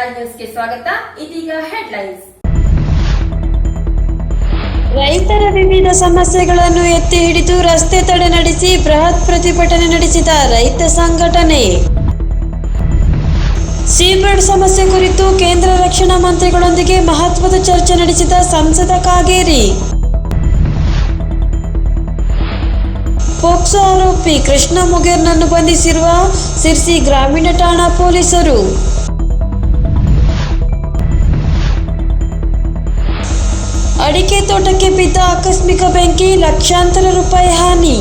ಸ್ವಾಗತ. ಇದೀಗ ಹೆಡ್ಲೈನ್ಸ್ ರೈತರ ವಿವಿಧ ಸಮಸ್ಯೆಗಳನ್ನು ಎತ್ತಿ ಹಿಡಿದು ರಸ್ತೆ ತಡೆ ನಡೆಸಿ ಬೃಹತ್ ಪ್ರತಿಭಟನೆ ನಡೆಸಿದ ರೈತ ಸಂಘಟನೆ. ಸೀಬ್ರಡ್ ಸಮಸ್ಯೆ ಕುರಿತು ಕೇಂದ್ರ ರಕ್ಷಣಾ ಮಂತ್ರಿಗಳೊಂದಿಗೆ ಮಹತ್ವದ ಚರ್ಚೆ ನಡೆಸಿದ ಸಂಸದ ಕಾಗೇರಿ. ಪೋಕ್ಸೋ ಆರೋಪಿ ಕೃಷ್ಣ ಮುಗೇರ್ನನ್ನು ಬಂಧಿಸಿರುವ ಸಿರ್ಸಿ ಗ್ರಾಮೀಣ ಠಾಣಾ ಪೊಲೀಸರು. ಅಡಿಕೆ ತೋಟಕ್ಕೆ ಬಿದ್ದ ಆಕಸ್ಮಿಕ ಬೆಂಕಿ, ಲಕ್ಷಾಂತರ ರೂಪಾಯಿ ಹಾನಿ.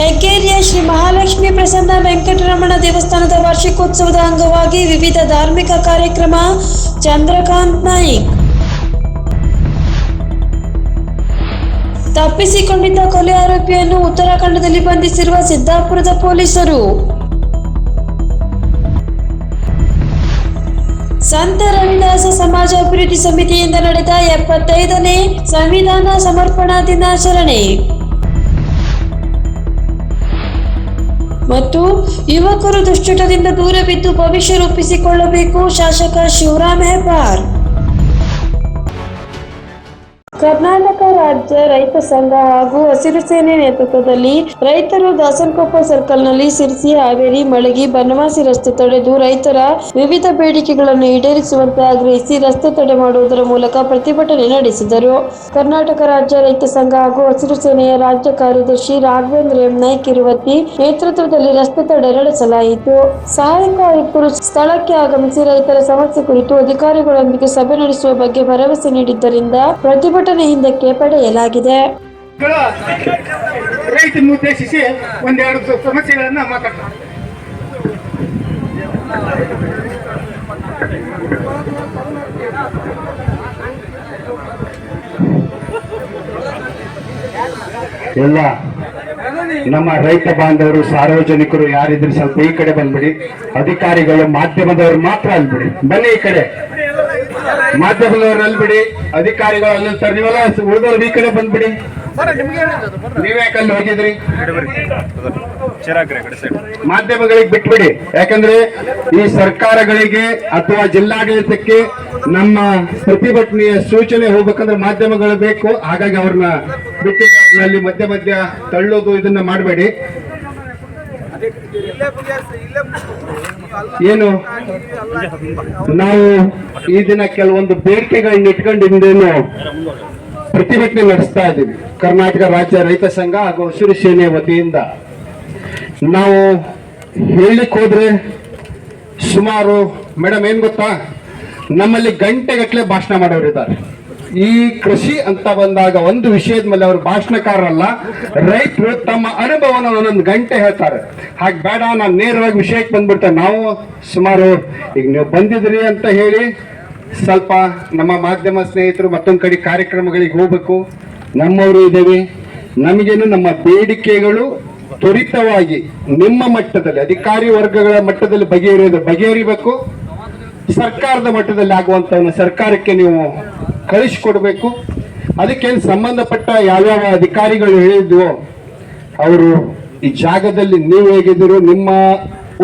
ಹೆಗ್ಗೇರಿಯ ಶ್ರೀ ಮಹಾಲಕ್ಷ್ಮಿ ಪ್ರಸನ್ನ ವೆಂಕಟರಮಣ ದೇವಸ್ಥಾನದ ವಾರ್ಷಿಕೋತ್ಸವದ ಅಂಗವಾಗಿ ವಿವಿಧ ಧಾರ್ಮಿಕ ಕಾರ್ಯಕ್ರಮ, ಚಂದ್ರಕಾಂತ್ ನಾಯ್ಕ್. ತಪ್ಪಿಸಿಕೊಂಡಿದ್ದ ಕೊಲೆ ಆರೋಪಿಯನ್ನು ಉತ್ತರಾಖಂಡದಲ್ಲಿ ಬಂಧಿಸಿರುವ ಸಿದ್ದಾಪುರದ ಪೊಲೀಸರು. ಸಂತ ರವಿದಾಸ ಸಮಾಜ ಅಭಿವೃದ್ಧಿ ಸಮಿತಿಯಿಂದ ನಡೆದ ಎಪ್ಪತ್ತೈದನೇ ಸಂವಿಧಾನ ಸಮರ್ಪಣಾ ದಿನಾಚರಣೆ. ಮತ್ತು ಯುವಕರು ದುಶ್ಚಟದಿಂದ ದೂರವಿದ್ದು ಭವಿಷ್ಯ ರೂಪಿಸಿಕೊಳ್ಳಬೇಕು ಶಾಸಕ ಶಿವರಾಮ್ ಹೆಬ್ಬಾರ್. ಕರ್ನಾಟಕ ರಾಜ್ಯ ರೈತ ಸಂಘ ಹಾಗೂ ಹಸಿರು ಸೇನೆ ನೇತೃತ್ವದಲ್ಲಿ ರೈತರು ದಾಸನಕೊಪ್ಪ ಸರ್ಕಲ್ನಲ್ಲಿ ಸಿರ್ಸಿ, ಹಾವೇರಿ, ಮಳಗಿ, ಬನವಾಸಿ ರಸ್ತೆ ತಡೆದು ರೈತರ ವಿವಿಧ ಬೇಡಿಕೆಗಳನ್ನು ಈಡೇರಿಸುವಂತೆ ಆಗ್ರಹಿಸಿ ರಸ್ತೆ ತಡೆ ಮಾಡುವುದರ ಮೂಲಕ ಪ್ರತಿಭಟನೆ ನಡೆಸಿದರು. ಕರ್ನಾಟಕ ರಾಜ್ಯ ರೈತ ಸಂಘ ಹಾಗೂ ಹಸಿರು ಸೇನೆಯ ರಾಜ್ಯ ಕಾರ್ಯದರ್ಶಿ ರಾಘವೇಂದ್ರ ಎಂ. ನಾಯ್ಕ್ ಇರುವತ್ತಿ ನೇತೃತ್ವದಲ್ಲಿ ರಸ್ತೆ ತಡೆ ನಡೆಸಲಾಯಿತು. ಸಹಾಯಕ ಆಯುಕ್ತರು ಸ್ಥಳಕ್ಕೆ ಆಗಮಿಸಿ ರೈತರ ಸಮಸ್ಯೆ ಕುರಿತು ಅಧಿಕಾರಿಗಳೊಂದಿಗೆ ಸಭೆ ನಡೆಸುವ ಬಗ್ಗೆ ಭರವಸೆ ನೀಡಿದ್ದರಿಂದ ಪ್ರತಿಭಟನೆ ಹಿಂದಕ್ಕೆ ಪಡೆಯಲಾಗಿದೆ ಉದ್ದೇಶಿಸಿ ಒಂದೆರಡು ಸಮಸ್ಯೆಗಳನ್ನ ಮಾತಾಡ್ತಾರೆ. ಎಲ್ಲ ನಮ್ಮ ರೈತ ಬಾಂಧವರು ಸಾರ್ವಜನಿಕರು ಯಾರಿದ್ರು ಸ್ವಲ್ಪ ಈ ಕಡೆ ಬಂದ್ಬಿಡಿ. ಅಧಿಕಾರಿಗಳು ಮಾಧ್ಯಮದವರು ಮಾತ್ರ ಅಲ್ಬಿಡಿ. ಬನ್ನಿ ಈ ಕಡೆ. ಮಾಧ್ಯಮದವರು ಬಿಡಿ ಅಧಿಕಾರಿಗಳು ಸರ್ ನೀವೆಲ್ಲ ಉಳಿದವರು ಈ ಕಡೆ ಬಂದ್ಬಿಡಿ. ನೀವ್ಯಾಕೆ ಅಲ್ಲಿ ಹೋಗಿದ್ರಿ. ಮಾಧ್ಯಮಗಳಿಗೆ ಬಿಟ್ಬಿಡಿ. ಯಾಕಂದ್ರೆ ಈ ಸರ್ಕಾರಗಳಿಗೆ ಅಥವಾ ಜಿಲ್ಲಾಡಳಿತಕ್ಕೆ ನಮ್ಮ ಪ್ರತಿಭಟನೆಯ ಸೂಚನೆ ಹೋಗ್ಬೇಕಂದ್ರೆ ಮಾಧ್ಯಮಗಳು ಬೇಕು. ಹಾಗಾಗಿ ಅವ್ರನ್ನ ಬಿಟ್ಟು ಅಲ್ಲಿ ಮಧ್ಯ ಮಧ್ಯ ತಳ್ಳೋದು ಇದನ್ನ ಮಾಡಬೇಡಿ. ಏನು? ನಾವು ಈ ದಿನ ಕೆಲವೊಂದು ಬೇಡಿಕೆಗಳನ್ನ ಇಟ್ಕೊಂಡಿಂದೇನು ಪ್ರತಿಭಟನೆ ನಡೆಸ್ತಾ ಇದ್ದೀವಿ. ಕರ್ನಾಟಕ ರಾಜ್ಯ ರೈತ ಸಂಘ ಹಾಗೂ ಹಸಿರು ಸೇನೆ ವತಿಯಿಂದ. ನಾವು ಹೇಳಲಿಕ್ಕೆ ಹೋದ್ರೆ ಸುಮಾರು, ಮೇಡಮ್, ಏನ್ ಗೊತ್ತಾ? ನಮ್ಮಲ್ಲಿ ಗಂಟೆಗಟ್ಟಲೆ ಭಾಷಣ ಮಾಡೋರು ಇದ್ದಾರೆ ಈ ಕೃಷಿ ಅಂತ ಬಂದಾಗ ಒಂದು ವಿಷಯದ ಮೇಲೆ ಅವರು ಭಾಷಣಕಾರರಲ್ಲ, ರೈತರು ತಮ್ಮ ಅನುಭವನ ಒಂದೊಂದು ಗಂಟೆ ಹೇಳ್ತಾರೆ. ಹಾಗೆ ಬೇಡ, ನಾನು ನೇರವಾಗಿ ವಿಷಯಕ್ಕೆ ಬಂದ್ಬಿಡ್ತೇನೆ ನಾವು ಸುಮಾರು, ಈಗ ನೀವು ಬಂದಿದ್ರಿ ಅಂತ ಹೇಳಿ ಸ್ವಲ್ಪ ನಮ್ಮ ಮಾಧ್ಯಮ ಸ್ನೇಹಿತರು ಮತ್ತೊಂದು ಕಡೆ ಕಾರ್ಯಕ್ರಮಗಳಿಗೆ ಹೋಗ್ಬೇಕು. ನಮ್ಮವರು ಇದ್ದೇವೆ. ನಮಗೇನು ನಮ್ಮ ಬೇಡಿಕೆಗಳು ತ್ವರಿತವಾಗಿ ನಿಮ್ಮ ಮಟ್ಟದಲ್ಲಿ, ಅಧಿಕಾರಿ ವರ್ಗಗಳ ಮಟ್ಟದಲ್ಲಿ ಬಗೆಹರಿಯೋದು, ಬಗೆಹರಿಬೇಕು. ಸರ್ಕಾರದ ಮಟ್ಟದಲ್ಲಿ ಆಗುವಂತವನ್ನ ಸರ್ಕಾರಕ್ಕೆ ನೀವು ಕಳಿಸ್ಕೊಡ್ಬೇಕು. ಅದಕ್ಕೇನು ಸಂಬಂಧಪಟ್ಟ ಯಾವ್ಯಾವ ಅಧಿಕಾರಿಗಳು ಹೇಳಿದ್ವೋ, ಅವರು ಈ ಜಾಗದಲ್ಲಿ ನೀವು ಹೇಗಿದ್ದೀರೋ, ನಿಮ್ಮ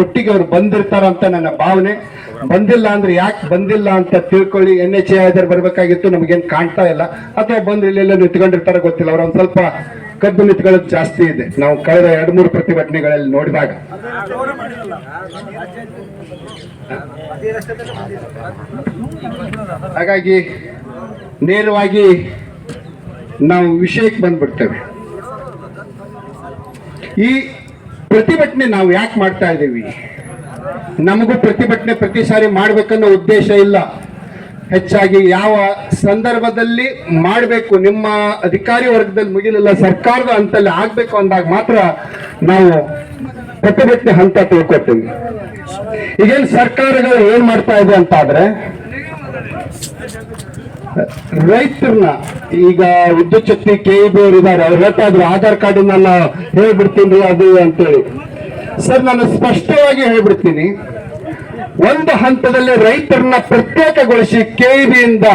ಒಟ್ಟಿಗೆ ಅವ್ರು ಬಂದಿರ್ತಾರ ಅಂತ ನನ್ನ ಭಾವನೆ. ಬಂದಿಲ್ಲ ಅಂದ್ರೆ ಯಾಕೆ ಬಂದಿಲ್ಲ ಅಂತ ತಿಳ್ಕೊಳ್ಳಿ. ಎನ್ ಎಚ್ ಎ ಬರ್ಬೇಕಾಗಿತ್ತು, ನಮಗೇನು ಕಾಣ್ತಾ ಇಲ್ಲ. ಅಥವಾ ಬಂದ್ರೆ ಇಲ್ಲೆಲ್ಲ ನಿಂತ್ಕೊಂಡಿರ್ತಾರ ಗೊತ್ತಿಲ್ಲ. ಅವ್ರ ಒಂದು ಸ್ವಲ್ಪ ಕದ್ದು ನಿಂತ್ಕೊಳ್ಳೋದು ಜಾಸ್ತಿ ಇದೆ. ನಾವು ಕಳೆದ ಎರಡು, ಮೂರು ಪ್ರತಿಭಟನೆಗಳಲ್ಲಿ ನೋಡಿದಾಗ. ಹಾಗಾಗಿ ನೇರವಾಗಿ ನಾವು ವಿಷಯಕ್ಕೆ ಬಂದ್ಬಿಡ್ತೇವೆ. ಈ ಪ್ರತಿಭಟನೆ ನಾವು ಯಾಕೆ ಮಾಡ್ತಾ ಇದ್ದೀವಿ? ನಮಗೂ ಪ್ರತಿಭಟನೆ ಪ್ರತಿ ಸಾರಿ ಮಾಡಬೇಕನ್ನೋ ಉದ್ದೇಶ ಇಲ್ಲ. ಹೆಚ್ಚಾಗಿ ಯಾವ ಸಂದರ್ಭದಲ್ಲಿ ಮಾಡಬೇಕು, ನಿಮ್ಮ ಅಧಿಕಾರಿ ವರ್ಗದಲ್ಲಿ ಮುಗಿಲಿಲ್ಲ, ಸರ್ಕಾರದ ಹಂತಲ್ಲಿ ಆಗಬೇಕು ಅಂದಾಗ ಮಾತ್ರ ನಾವು ಪ್ರತಿಭಟನೆ ಹಂತ ತಿಳ್ಕೊತೀವಿ ಈಗೇನು ಸರ್ಕಾರಗಳು ಏನು ಮಾಡ್ತಾ ಇದೆ ಅಂತ ರೈತರನ್ನ, ಈಗ ವಿದ್ಯುತ್ ಶಕ್ತಿ ಕೆ ಇ ಬಿ ಅವರು ಇದ್ದಾರೆ, ಅವ್ರು ಹೇಳ್ತಾ ಆಧಾರ್ ಕಾರ್ಡ್ ನಾನು ಹೇಳ್ಬಿಡ್ತೀನಿ ಅದು ಅಂತೇಳಿ. ಸರ್, ನಾನು ಸ್ಪಷ್ಟವಾಗಿ ಹೇಳ್ಬಿಡ್ತೀನಿ. ಒಂದು ಹಂತದಲ್ಲಿ ರೈತರನ್ನ ಪ್ರತ್ಯೇಕಗೊಳಿಸಿ ಕೆಇಬಿಯಿಂದ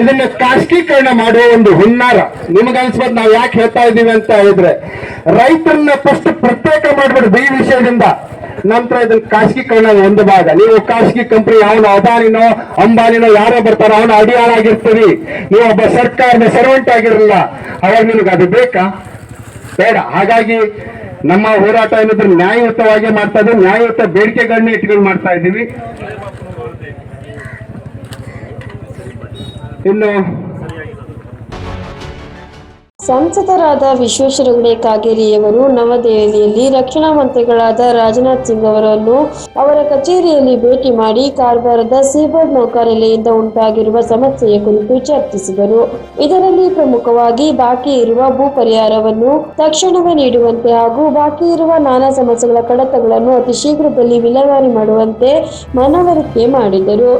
ಇದನ್ನ ಖಾಸಗೀಕರಣ ಮಾಡುವ ಒಂದು ಹುನ್ನಾರ. ನಿಮಗನ್ಸ್ಬೋದು ನಾವು ಯಾಕೆ ಹೇಳ್ತಾ ಇದ್ದೀವಿ ಅಂತ ಹೇಳಿದ್ರೆ, ರೈತರನ್ನ ಫಸ್ಟ್ ಪ್ರತ್ಯೇಕ ಮಾಡ್ಬಿಡ್ರಿ ಈ ವಿಷಯದಿಂದ. ನಂತರ ಇದನ್ನ ಖಾಸಗೀಕರಣ ಒಂದು ಭಾಗ. ನೀವು ಖಾಸಗಿ ಕಂಪನಿ, ಅವನು ಅದಾನಿನೋ ಅಂಬಾನಿನೋ ಯಾರೋ ಬರ್ತಾರೋ, ಅವನು ಅಡಿಯಾಳಾಗಿರ್ತೀರಿ ನೀವು ಒಬ್ಬ ಸರ್ಕಾರದ ಸರ್ವೆಂಟ್ ಆಗಿರಲ್ಲ. ಅವಾಗ ನಿಮ್ಗೆ ಅದು ಬೇಕಾ? ಬೇಡ. ಹಾಗಾಗಿ ನಮ್ಮ ಹೋರಾಟ ಏನಿದ್ರೆ ನ್ಯಾಯಯುತವಾಗಿ ಮಾಡ್ತಾ ಇದ್ದೀವಿ. ನ್ಯಾಯಯುತ ಬೇಡಿಕೆಗಳನ್ನ ಇಟ್ಕೊಂಡು ಮಾಡ್ತಾ ಇದ್ದೀವಿ. ಇನ್ನು ಸಂಸದರಾದ ವಿಶ್ವೇಶ್ವರ ಹೆಗಡೆ ಕಾಗೇರಿಯವರು ನವದೆಹಲಿಯಲ್ಲಿ ರಕ್ಷಣಾ ಮಂತ್ರಿಗಳಾದ ರಾಜನಾಥ್ ಸಿಂಗ್ ಅವರನ್ನು ಅವರ ಕಚೇರಿಯಲ್ಲಿ ಭೇಟಿ ಮಾಡಿ ಕಾರವಾರದ ಸೀಬರ್ಡ್ ನೌಕಾನೆಲೆಯಿಂದ ಉಂಟಾಗಿರುವ ಸಮಸ್ಯೆಯ ಕುರಿತು ಚರ್ಚಿಸಿದರು. ಇದರಲ್ಲಿ ಪ್ರಮುಖವಾಗಿ ಬಾಕಿ ಇರುವ ಭೂ ಪರಿಹಾರವನ್ನು ತಕ್ಷಣವೇ ನೀಡುವಂತೆ ಹಾಗೂ ಬಾಕಿ ಇರುವ ನಾನಾ ಸಮಸ್ಯೆಗಳ ಕಡತಗಳನ್ನು ಅತಿ ಶೀಘ್ರದಲ್ಲಿ ವಿಲೇವಾರಿ ಮಾಡುವಂತೆ ಮನವರಿಕೆ ಮಾಡಿದರು.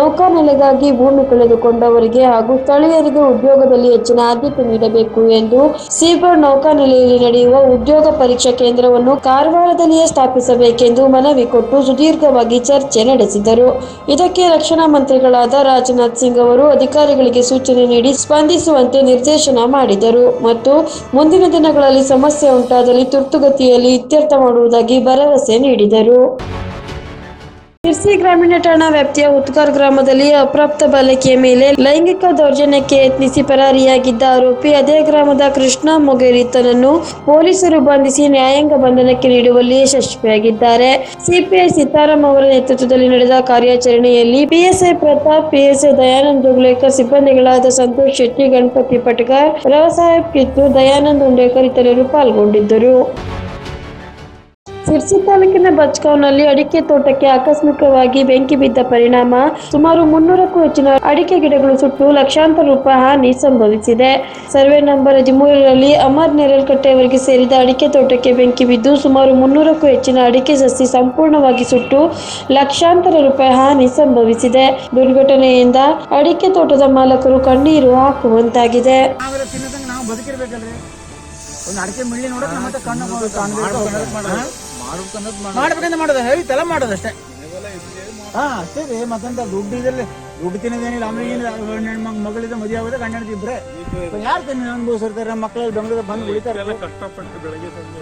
ನೌಕಾನೆಲೆಗಾಗಿ ಭೂಮಿ ಕಳೆದುಕೊಂಡವರಿಗೆ ಹಾಗೂ ಸ್ಥಳೀಯರಿಗೆ ಉದ್ಯೋಗದಲ್ಲಿ ಹೆಚ್ಚಿನ ಆದ್ಯತೆ ನೀಡಬೇಕು ಎಂದು ಸೀಬರ್ ನೌಕಾನೆಲೆಯಲ್ಲಿ ನಡೆಯುವ ಉದ್ಯೋಗ ಪರೀಕ್ಷಾ ಕೇಂದ್ರವನ್ನು ಕಾರವಾರದಲ್ಲಿಯೇ ಸ್ಥಾಪಿಸಬೇಕೆಂದು ಮನವಿ ಕೊಟ್ಟು ಸುದೀರ್ಘವಾಗಿ ಚರ್ಚೆ ನಡೆಸಿದರು. ಇದಕ್ಕೆ ರಕ್ಷಣಾ ಮಂತ್ರಿಗಳಾದ ರಾಜನಾಥ್ ಸಿಂಗ್ ಅವರು ಅಧಿಕಾರಿಗಳಿಗೆ ಸೂಚನೆ ನೀಡಿ ಸ್ಪಂದಿಸುವಂತೆ ನಿರ್ದೇಶನ ಮಾಡಿದರು. ಮತ್ತು ಮುಂದಿನ ದಿನಗಳಲ್ಲಿ ಸಮಸ್ಯೆ ಉಂಟಾದಲ್ಲಿ ತುರ್ತುಗತಿಯಲ್ಲಿ ಇತ್ಯರ್ಥ ಮಾಡುವುದಾಗಿ ಭರವಸೆ ನೀಡಿದರು. ಶಿರ್ಸಿ ಗ್ರಾಮೀಣ ಠಾಣಾ ವ್ಯಾಪ್ತಿಯ ಉತ್ಕರ್ ಗ್ರಾಮದಲ್ಲಿ ಅಪ್ರಾಪ್ತ ಬಾಲಕಿಯ ಮೇಲೆ ಲೈಂಗಿಕ ದೌರ್ಜನ್ಯಕ್ಕೆ ಯತ್ನಿಸಿ ಪರಾರಿಯಾಗಿದ್ದ ಆರೋಪಿ, ಅದೇ ಗ್ರಾಮದ ಕೃಷ್ಣ ಮೊಗೇರಿತನನ್ನು ಪೊಲೀಸರು ಬಂಧಿಸಿ ನ್ಯಾಯಾಂಗ ಬಂಧನಕ್ಕೆ ನೀಡುವಲ್ಲಿ ಯಶಸ್ವಿಯಾಗಿದ್ದಾರೆ. ಸಿಪಿಐ ಸೀತಾರಾಮ್ ಅವರ ನೇತೃತ್ವದಲ್ಲಿ ನಡೆದ ಕಾರ್ಯಾಚರಣೆಯಲ್ಲಿ ಪಿಎಸ್ಐ ಪ್ರತಾಪ್, ಪಿಎಸ್ಐ ದಯಾನಂದ್ ಉಂಡೇಕರ್ ಸಿಬ್ಬಂದಿಗಳಾದ ಸಂತೋಷ್ ಶೆಟ್ಟಿ, ಗಣಪತಿ ಪಟ್ಕರ್ ಸಾಹೇಬ್ ಕಿತ್ತು ದಯಾನಂದ್ ಉಂಡೇಕರ್ ಇತರರು ಪಾಲ್ಗೊಂಡಿದ್ದರು. ಸಿರ್ಸಿ ತಾಲೂಕಿನ ಬಚ್ಕಾವ್ನಲ್ಲಿ ಅಡಿಕೆ ತೋಟಕ್ಕೆ ಆಕಸ್ಮಿಕವಾಗಿ ಬೆಂಕಿ ಬಿದ್ದ ಪರಿಣಾಮ ಸುಮಾರು ಮುನ್ನೂರಕ್ಕೂ ಹೆಚ್ಚಿನ ಅಡಿಕೆ ಗಿಡಗಳು ಸುಟ್ಟು ಲಕ್ಷಾಂತರ ರೂಪಾಯಿ ಹಾನಿ ಸಂಭವಿಸಿದೆ. ಸರ್ವೆ ನಂಬರ್ ಹದಿಮೂರರಲ್ಲಿ ಅಮರ್ ನೆರಲ್ಕಟ್ಟೆಯವರಿಗೆ ಸೇರಿದ ಅಡಿಕೆ ತೋಟಕ್ಕೆ ಬೆಂಕಿ ಬಿದ್ದು ಸುಮಾರು ಮುನ್ನೂರಕ್ಕೂ ಹೆಚ್ಚಿನ ಅಡಿಕೆ ಸಸಿ ಸಂಪೂರ್ಣವಾಗಿ ಸುಟ್ಟು ಲಕ್ಷಾಂತರ ರೂಪಾಯಿ ಹಾನಿ ಸಂಭವಿಸಿದೆ. ದುರ್ಘಟನೆಯಿಂದ ಅಡಿಕೆ ತೋಟದ ಮಾಲಕರು ಕಣ್ಣೀರು ಹಾಕುವಂತಾಗಿದೆ. ಒಂದು ಅಡಿಕೆ ಮಿಳ್ಳಿ ನೋಡಕ್ ನಮ್ಮ ಹತ್ರ ಕಣ್ಣು ಕಾಣ್ಬೇಕು ಮಾಡ್ಬೇಕಂತ ಮಾಡೋದು ಹೇಳ್ತಲ್ಲ ಮಾಡೋದು ಅಷ್ಟೇ. ಹಾ ಅಷ್ಟೇ ರೀ ಮತ್ತಂತ ದುಡ್ಡು ಇದಲ್ಲಿ ದುಡ್ಡು ತಿನ್ನೋದೇನಿಲ್ಲ ಆಮೇಲೆ ಹೆಣ್ಣು ಮಗಳಿದ ಮದುವೆ ಆಗೋದೇ ಗಂಡ ಇಬ್ರೆ. ಯಾರು ತಿನ್ನ ಅನುಭವಿಸಿರ್ತಾರೆ? ಮಕ್ಕಳು ಬೆಂಗಳೂರು ಬಂದು ಉಳಿತಾರೆ. ಕಷ್ಟಪಟ್ಟು ಬೆಳಗ್ಗೆ ಸಂಜೆ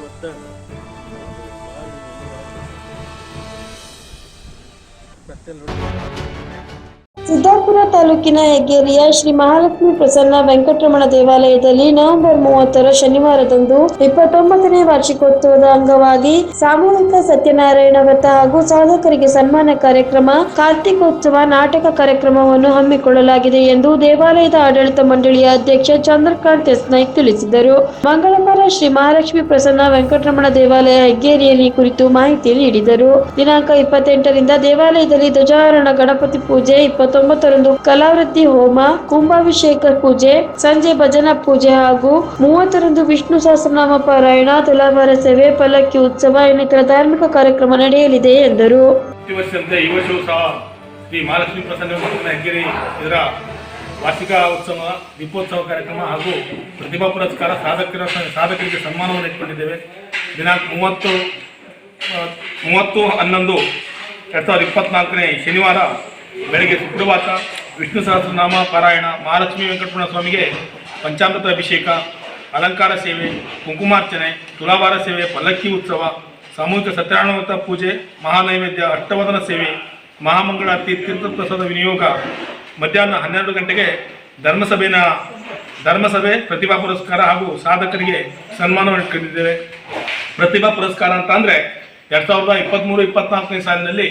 ಸಿದ್ದಾಪುರ ತಾಲೂಕಿನ ಹೆಗ್ಗೇರಿಯ ಶ್ರೀ ಮಹಾಲಕ್ಷ್ಮಿ ಪ್ರಸನ್ನ ವೆಂಕಟರಮಣ ದೇವಾಲಯದಲ್ಲಿ ನವೆಂಬರ್ ಮೂವತ್ತರ ಶನಿವಾರದಂದು ಇಪ್ಪತ್ತೊಂಬತ್ತನೇ ವಾರ್ಷಿಕೋತ್ಸವದ ಅಂಗವಾಗಿ ಸಾಮೂಹಿಕ ಸತ್ಯನಾರಾಯಣ ವ್ರತ ಹಾಗೂ ಸಾಧಕರಿಗೆ ಸನ್ಮಾನ ಕಾರ್ಯಕ್ರಮ, ಕಾರ್ತಿಕೋತ್ಸವ ನಾಟಕ ಕಾರ್ಯಕ್ರಮವನ್ನು ಹಮ್ಮಿಕೊಳ್ಳಲಾಗಿದೆ ಎಂದು ದೇವಾಲಯದ ಆಡಳಿತ ಮಂಡಳಿಯ ಅಧ್ಯಕ್ಷ ಚಂದ್ರಕಾಂತ್ ಎಸ್ ನಾಯ್ಕ್ ತಿಳಿಸಿದರು. ಮಂಗಳವಾರ ಶ್ರೀ ಮಹಾಲಕ್ಷ್ಮಿ ಪ್ರಸನ್ನ ವೆಂಕಟರಮಣ ದೇವಾಲಯ ಹೆಗ್ಗೇರಿಯಲ್ಲಿ ಕುರಿತು ಮಾಹಿತಿ ನೀಡಿದರು. ದಿನಾಂಕ ಇಪ್ಪತ್ತೆಂಟರಿಂದ ದೇವಾಲಯದಲ್ಲಿ ಧ್ವಜಾರೋಹಣ, ಗಣಪತಿ ಪೂಜೆ ಇಪ್ಪತ್ತೊಂಬತ್ತರಂದು ಕಲಾವೃತ್ತಿ ಹೋಮ, ಕುಂಭಾಭಿಷೇಕ ಪೂಜೆ, ಸಂಜೆ ಭಜನಾ ಪೂಜೆ ಹಾಗೂ ಮೂವತ್ತರಂದು ವಿಷ್ಣು ಸಹಸ್ರನಾಮ ಪಾರಾಯಣ, ತುಲಾಭಾರ ಸೇವೆ, ಪಲ್ಲಕ್ಕಿ ಉತ್ಸವ, ಇನ್ನಿತರ ಧಾರ್ಮಿಕ ಕಾರ್ಯಕ್ರಮ ನಡೆಯಲಿದೆ ಎಂದರು. ಶ್ರೀ ಮಹಾಲಕ್ಷ್ಮೀ ಪ್ರಸನ್ನ ಹೆಗ್ಗೇರಿ ಇದರ ವಾರ್ಷಿಕ ಉತ್ಸವ, ದೀಪೋತ್ಸವ ಕಾರ್ಯಕ್ರಮ ಹಾಗೂ ಪ್ರತಿಭಾ ಪುರಸ್ಕಾರ ಸಾಧಕರ ಸಾಧಕರಿಗೆ ಸನ್ಮಾನವನ್ನು ಇಟ್ಕೊಂಡಿದ್ದೇವೆ. ದಿನಾಂಕ ಮೂವತ್ತು ಮೂವತ್ತು ಹನ್ನೊಂದು, ಎರಡು ಸಾವಿರದ ಇಪ್ಪತ್ತ್ನಾಲ್ಕನೇ ಶನಿವಾರ ಬೆಳಗ್ಗೆ ಸುಪ್ರಭಾತ, ವಿಷ್ಣು ಸಹಸ್ರನಾಮ, ಪಾರಾಯಣ, ಮಹಾಲಕ್ಷ್ಮೀ ವೆಂಕಟರಮಣ ಸ್ವಾಮಿಗೆ ಪಂಚಾಮೃತ ಅಭಿಷೇಕ, ಅಲಂಕಾರ ಸೇವೆ, ಕುಂಕುಮಾರ್ಚನೆ ತುಲಾಭಾರ ಸೇವೆ, ಪಲ್ಲಕ್ಕಿ ಉತ್ಸವ, ಸಾಮೂಹಿಕ ಸತ್ಯನಾರಾಯಣವ್ರತ ಪೂಜೆ, ಮಹಾನೈವೇದ್ಯ, ಅಷ್ಟವದನ ಸೇವೆ, ಮಹಾಮಂಗಳಾರತಿ, ತೀರ್ಥಪ್ರಸಾದ ವಿನಿಯೋಗ. ಮಧ್ಯಾಹ್ನ ಹನ್ನೆರಡು ಗಂಟೆಗೆ ಧರ್ಮಸಭೆನ, ಧರ್ಮಸಭೆ ಪ್ರತಿಭಾ ಪುರಸ್ಕಾರ ಹಾಗೂ ಸಾಧಕರಿಗೆ ಸನ್ಮಾನವನ್ನು ಇಟ್ಕೊಂಡಿದ್ದೇವೆ ಪ್ರತಿಭಾ ಪುರಸ್ಕಾರ ಅಂತ ಅಂದರೆ ಎರಡು ಸಾವಿರದ ಇಪ್ಪತ್ತ್ಮೂರು ಇಪ್ಪತ್ತ್ನಾಲ್ಕನೇ ಸಾಲಿನಲ್ಲಿ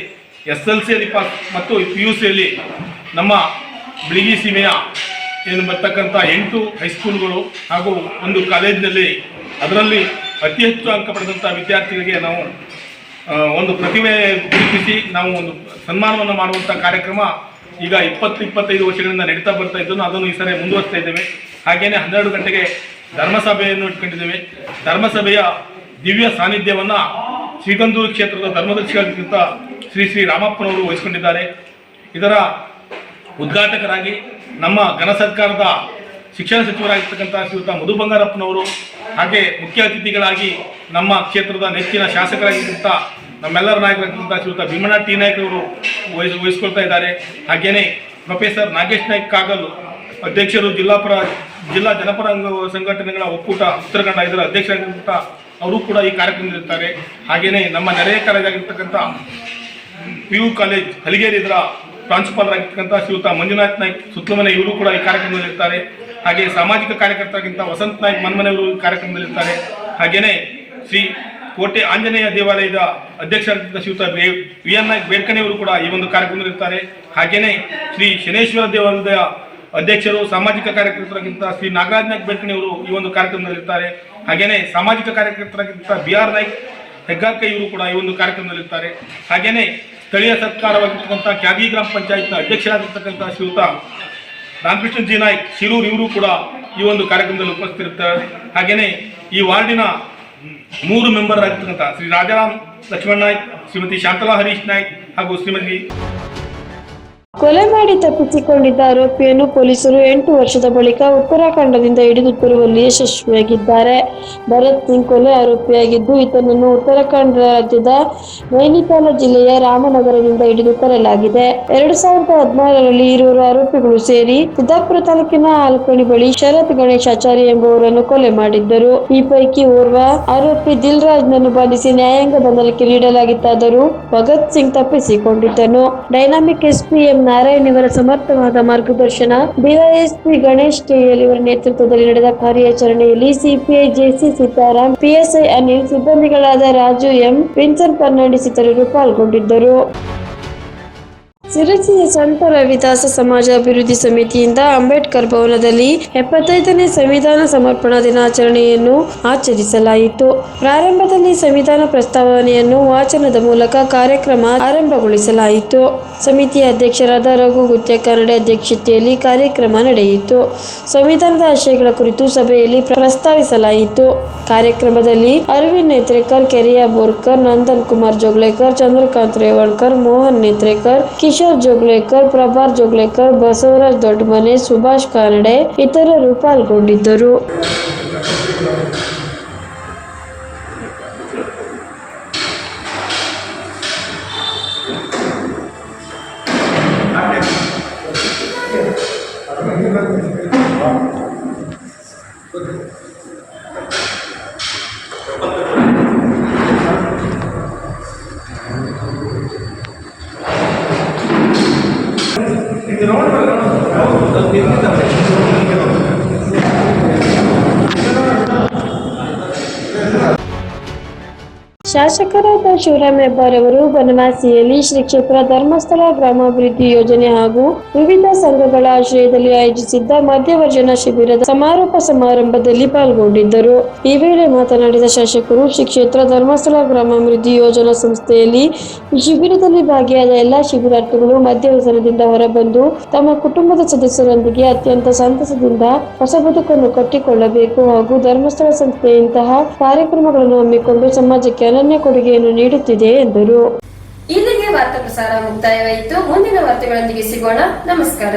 ಎಸ್ ಎಲ್ ಸಿಯಲ್ಲಿ ಪಾಸ್ ಮತ್ತು ಪಿ ಯು ಸಿಯಲ್ಲಿ ನಮ್ಮ ಬಿಳಿಗಿ ಸೀಮೆಯ ಏನು ಬರ್ತಕ್ಕಂಥ ಎಂಟು ಹೈಸ್ಕೂಲ್ಗಳು ಹಾಗೂ ಒಂದು ಕಾಲೇಜಿನಲ್ಲಿ ಅದರಲ್ಲಿ ಅತಿ ಹೆಚ್ಚು ಅಂಕ ಪಡೆದಂಥ ವಿದ್ಯಾರ್ಥಿಗಳಿಗೆ ನಾವು ಒಂದು ಪ್ರತಿಭೆ ಗುರುತಿಸಿ ನಾವು ಒಂದು ಸನ್ಮಾನವನ್ನು ಮಾಡುವಂಥ ಕಾರ್ಯಕ್ರಮ ಈಗ ಇಪ್ಪತ್ತು ಇಪ್ಪತ್ತೈದು ವರ್ಷಗಳಿಂದ ನಡೀತಾ ಬರ್ತಾ ಇದ್ದನ್ನು ಅದನ್ನು ಈ ಸರಿ ಮುಂದುವರಿಸ್ತಾ ಇದ್ದೇವೆ. ಹಾಗೆಯೇ ಹನ್ನೆರಡು ಗಂಟೆಗೆ ಧರ್ಮಸಭೆಯನ್ನು ಇಟ್ಕೊಂಡಿದ್ದೇವೆ. ಧರ್ಮಸಭೆಯ ದಿವ್ಯ ಸಾನ್ನಿಧ್ಯವನ್ನು ಶ್ರೀಗಂಧೂರು ಕ್ಷೇತ್ರದ ಧರ್ಮದರ್ಶಿಗಳಿಗಿಂತ ಶ್ರೀ ಶ್ರೀ ರಾಮಪ್ಪನವರು ವಹಿಸಿಕೊಂಡಿದ್ದಾರೆ. ಇದರ ಉದ್ಘಾಟಕರಾಗಿ ನಮ್ಮ ಘನ ಸರ್ಕಾರದ ಶಿಕ್ಷಣ ಸಚಿವರಾಗಿರ್ತಕ್ಕಂಥ ಶ್ರೀಯುತ ಮಧು ಬಂಗಾರಪ್ಪನವರು ಹಾಗೆ ಮುಖ್ಯ ಅತಿಥಿಗಳಾಗಿ ನಮ್ಮ ಕ್ಷೇತ್ರದ ನೆಚ್ಚಿನ ಶಾಸಕರಾಗಿರ್ತಕ್ಕಂಥ ನಮ್ಮೆಲ್ಲರ ನಾಯಕರಾಗಿರ್ತಕ್ಕಂಥ ಶ್ರೀಯುತ ಭೀಮಣ್ಣ ಟಿ ನಾಯ್ಕರವರು ವಹಿಸ್, ವಹಿಸ್ಕೊಳ್ತಾ ಇದ್ದಾರೆ. ಹಾಗೆಯೇ ಪ್ರೊಫೆಸರ್ ನಾಗೇಶ್ ನಾಯ್ಕ್ ಕಾಗಲ್ ಅಧ್ಯಕ್ಷರು ಜಿಲ್ಲಾ ಪರ, ಜಿಲ್ಲಾ ಜನಪರ ಸಂಘಟನೆಗಳ ಒಕ್ಕೂಟ ಉತ್ತರ ಕನ್ನಡ ಇದರ ಅಧ್ಯಕ್ಷರಾಗಿರ್ತಕ್ಕಂಥ ಅವರು ಕೂಡ ಈ ಕಾರ್ಯಕ್ರಮದಲ್ಲಿರ್ತಾರೆ. ಹಾಗೆಯೇ ನಮ್ಮ ನೆರೆಯ ಕಾಲೇಜಾಗಿರ್ತಕ್ಕಂಥ ಪಿ ಯು ಕಾಲೇಜ್ ಹಲಿಗೇರಿ ಇದರ ಪ್ರಾಂಶುಪಾಲರಾಗಿರ್ತಕ್ಕಂಥ ಶ್ರೀಯುತ ಮಂಜುನಾಥ್ ನಾಯ್ಕ್ ಸುತ್ತಮನೆ ಇವರು ಕೂಡ ಈ ಕಾರ್ಯಕ್ರಮದಲ್ಲಿರ್ತಾರೆ. ಹಾಗೆ ಸಾಮಾಜಿಕ ಕಾರ್ಯಕರ್ತರಾಗಿಂತ ವಸಂತ್ ನಾಯ್ಕ್ ಮನ್ಮನೆಯವರು ಈ ಕಾರ್ಯಕ್ರಮದಲ್ಲಿರ್ತಾರೆ. ಹಾಗೆಯೇ ಶ್ರೀ ಕೋಟೆ ಆಂಜನೇಯ ದೇವಾಲಯದ ಅಧ್ಯಕ್ಷರಾಗಿದ್ದ ಶ್ರೀಯುತ ವಿ ಎನ್ ನಾಯ್ಕ್ ಬೇಡ್ಕನೆಯವರು ಕೂಡ ಈ ಒಂದು ಕಾರ್ಯಕ್ರಮದಲ್ಲಿರ್ತಾರೆ. ಹಾಗೆಯೇ ಶ್ರೀ ಶನೇಶ್ವರ ದೇವಾಲಯದ ಅಧ್ಯಕ್ಷರು, ಸಾಮಾಜಿಕ ಕಾರ್ಯಕರ್ತರಾಗಿಂತ ಶ್ರೀ ನಾಗರಾಜ್ ನಾಯ್ಕ್ ಬೇಡ್ಕಣಿಯವರು ಈ ಒಂದು ಕಾರ್ಯಕ್ರಮದಲ್ಲಿರ್ತಾರೆ. ಹಾಗೆಯೇ ಸಾಮಾಜಿಕ ಕಾರ್ಯಕರ್ತರಾಗಿದ್ದ ಬಿ ಆರ್ ನಾಯ್ಕ್ ಹೆಗ್ಗಾರ್ಕ ಇವರು ಕೂಡ ಈ ಒಂದು ಕಾರ್ಯಕ್ರಮದಲ್ಲಿರ್ತಾರೆ. ಹಾಗೆಯೇ ಸ್ಥಳೀಯ ಸರ್ಕಾರವಾಗಿರ್ತಕ್ಕಂಥ ಕ್ಯಾಗಿ ಗ್ರಾಮ ಪಂಚಾಯತ್ನ ಅಧ್ಯಕ್ಷರಾಗಿರ್ತಕ್ಕಂಥ ಶ್ರೀಯುತ ರಾಮಕೃಷ್ಣ ಜಿ ನಾಯ್ಕ್, ಶಿರೂರ್ ಇವರು ಕೂಡ ಈ ಒಂದು ಕಾರ್ಯಕ್ರಮದಲ್ಲಿ ಉಪಸ್ಥಿತಿರ್ತಾರೆ ಹಾಗೆಯೇ ಈ ವಾರ್ಡಿನ ಮೂರು ಮೆಂಬರ್ ಆಗಿರ್ತಕ್ಕಂಥ ಶ್ರೀ ರಾಜಾರಾಮ್ ಲಕ್ಷ್ಮಣ್ ನಾಯ್ಕ್, ಶ್ರೀಮತಿ ಶಾಂತಲಾ ಹರೀಶ್ ನಾಯ್ಕ್ ಹಾಗೂ ಶ್ರೀಮತಿ ಕೊಲೆ ಮಾಡಿ ತಪ್ಪಿಸಿಕೊಂಡಿದ್ದ ಆರೋಪಿಯನ್ನು ಪೊಲೀಸರು ಎಂಟು ವರ್ಷದ ಬಳಿಕ ಉತ್ತರಾಖಂಡದಿಂದ ಹಿಡಿದು ತರುವಲ್ಲಿ ಯಶಸ್ವಿಯಾಗಿದ್ದಾರೆ. ಭರತ್ ಸಿಂಗ್ ಕೊಲೆ ಆರೋಪಿಯಾಗಿದ್ದು, ಈತನನ್ನು ಉತ್ತರಾಖಂಡ ರಾಜ್ಯದ ನೈನಿತಾಲ ಜಿಲ್ಲೆಯ ರಾಮನಗರದಿಂದ ಹಿಡಿದು ತರಲಾಗಿದೆ. ಎರಡು ಸಾವಿರದ ಹದಿನಾರರಲ್ಲಿ ಇರುವರು ಆರೋಪಿಗಳು ಸೇರಿ ಸಿದ್ದಾಪುರ ತಾಲೂಕಿನ ಆಲ್ಕಣಿ ಬಳಿ ಶರತ್ ಗಣೇಶ್ ಆಚಾರ್ಯ ಎಂಬುವರನ್ನು ಕೊಲೆ ಮಾಡಿದ್ದರು. ಈ ಪೈಕಿ ಓರ್ವ ಆರೋಪಿ ದಿಲ್ರಾಜ್ನನ್ನು ಬಂಧಿಸಿ ನ್ಯಾಯಾಂಗ ಬಂಧನಕ್ಕೆ ನೀಡಲಾಗಿತ್ತಾದರೂ Bhagat Singh ತಪ್ಪಿಸಿಕೊಂಡಿದ್ದನು. Dynamic SP M. Narayan ಇವರ ಸಮರ್ಥವಾದ ಮಾರ್ಗದರ್ಶನ ಡಿವೈಎಸ್ಪಿ ಗಣೇಶ್ ಕೆಎಲ್ ಇವರ ನೇತೃತ್ವದಲ್ಲಿ ನಡೆದ ಕಾರ್ಯಾಚರಣೆಯಲ್ಲಿ CPI J C Sitaram PSI Anil, ಸಿಬ್ಬಂದಿಗಳಾದ Raju M Vinson Fernandes ಇತರರು ಪಾಲ್ಗೊಂಡಿದ್ದರು. ಸಿರಸಿಯ ಸಂತ ರವಿದಾಸ ಸಮಾಜ ಅಭಿವೃದ್ಧಿ ಸಮಿತಿಯಿಂದ ಅಂಬೇಡ್ಕರ್ ಭವನದಲ್ಲಿ ಎಪ್ಪತ್ತೈದನೇ ಸಂವಿಧಾನ ಸಮರ್ಪಣಾ ದಿನಾಚರಣೆಯನ್ನು ಆಚರಿಸಲಾಯಿತು. ಪ್ರಾರಂಭದಲ್ಲಿ ಸಂವಿಧಾನ ಪ್ರಸ್ತಾವನೆಯನ್ನು ವಾಚನದ ಮೂಲಕ ಕಾರ್ಯಕ್ರಮ ಆರಂಭಗೊಳಿಸಲಾಯಿತು. ಸಮಿತಿಯ ಅಧ್ಯಕ್ಷರಾದ ರಘು ಗುತ್ಯ ಕನ್ನಡ ಅಧ್ಯಕ್ಷತೆಯಲ್ಲಿ ಕಾರ್ಯಕ್ರಮ ನಡೆಯಿತು. ಸಂವಿಧಾನದ ಆಶಯಗಳ ಕುರಿತು ಸಭೆಯಲ್ಲಿ ಪ್ರಸ್ತಾವಿಸಲಾಯಿತು. ಕಾರ್ಯಕ್ರಮದಲ್ಲಿ ಅರವಿಂದ್ ನೇತ್ರೇಕರ್, ಕೆರಿಯಾ ಬೋರ್ಕರ್, ನಂದನ್ ಕುಮಾರ್ ಜೋಗ್ಲೇಕರ್, ಚಂದ್ರಕಾಂತ್ ರೇವಣ್ಕರ್, ಮೋಹನ್ ನೇತ್ರೇಕರ್ ಜೋಗ್ಲೇಕರ್ ಪ್ರಭಾರ್ ಜೋಗ್ಲೇಕರ್ ಬಸವರಾಜ್ ದೊಡ್ಡಮನೆ ಸುಭಾಷ್ ಕಾನಡೆ ಇತರರು ಪಾಲ್ಗೊಂಡಿದ್ದರು. no, no, no, ಶಾಸಕರಾದ ಶಿವರಾಮ್ ಹೆಬ್ಬಾರವರು ಬನವಾಸಿಯಲ್ಲಿ ಶ್ರೀ ಕ್ಷೇತ್ರ ಧರ್ಮಸ್ಥಳ ಗ್ರಾಮಾಭಿವೃದ್ಧಿ ಯೋಜನೆ ಹಾಗೂ ವಿವಿಧ ಸಂಘಗಳ ಆಶ್ರಯದಲ್ಲಿ ಆಯೋಜಿಸಿದ್ದ ಮಧ್ಯವರ್ಜನ ಶಿಬಿರದ ಸಮಾರೋಪ ಸಮಾರಂಭದಲ್ಲಿ ಪಾಲ್ಗೊಂಡಿದ್ದರು. ಈ ವೇಳೆ ಮಾತನಾಡಿದ ಶಾಸಕರು ಶ್ರೀ ಕ್ಷೇತ್ರ ಧರ್ಮಸ್ಥಳ ಗ್ರಾಮಾಭಿವೃದ್ಧಿ ಯೋಜನಾ ಸಂಸ್ಥೆಯಲ್ಲಿ ಶಿಬಿರದಲ್ಲಿ ಭಾಗಿಯಾದ ಎಲ್ಲಾ ಶಿಬಿರಾರ್ಥಿಗಳು ಮದ್ಯವ್ಯಸನದಿಂದ ಹೊರಬಂದು ತಮ್ಮ ಕುಟುಂಬದ ಸದಸ್ಯರೊಂದಿಗೆ ಅತ್ಯಂತ ಸಂತಸದಿಂದ ಹೊಸ ಬದುಕನ್ನು ಕಟ್ಟಿಕೊಳ್ಳಬೇಕು ಹಾಗೂ ಧರ್ಮಸ್ಥಳ ಸಂಸ್ಥೆಯಂತಹ ಕಾರ್ಯಕ್ರಮಗಳನ್ನು ಹಮ್ಮಿಕೊಂಡು ಸಮಾಜಕ್ಕೆ ಅನನ್ಯ ಕೊಡುಗೆಯನ್ನು ನೀಡುತ್ತಿದೆ ಎಂದರು. ಇಲ್ಲಿಗೆ ವಾರ್ತಾ ಪ್ರಸಾರ ಮುಕ್ತಾಯವಾಯಿತು. ಮುಂದಿನ ವಾರ್ತೆಗಳೊಂದಿಗೆ ಸಿಗೋಣ. ನಮಸ್ಕಾರ.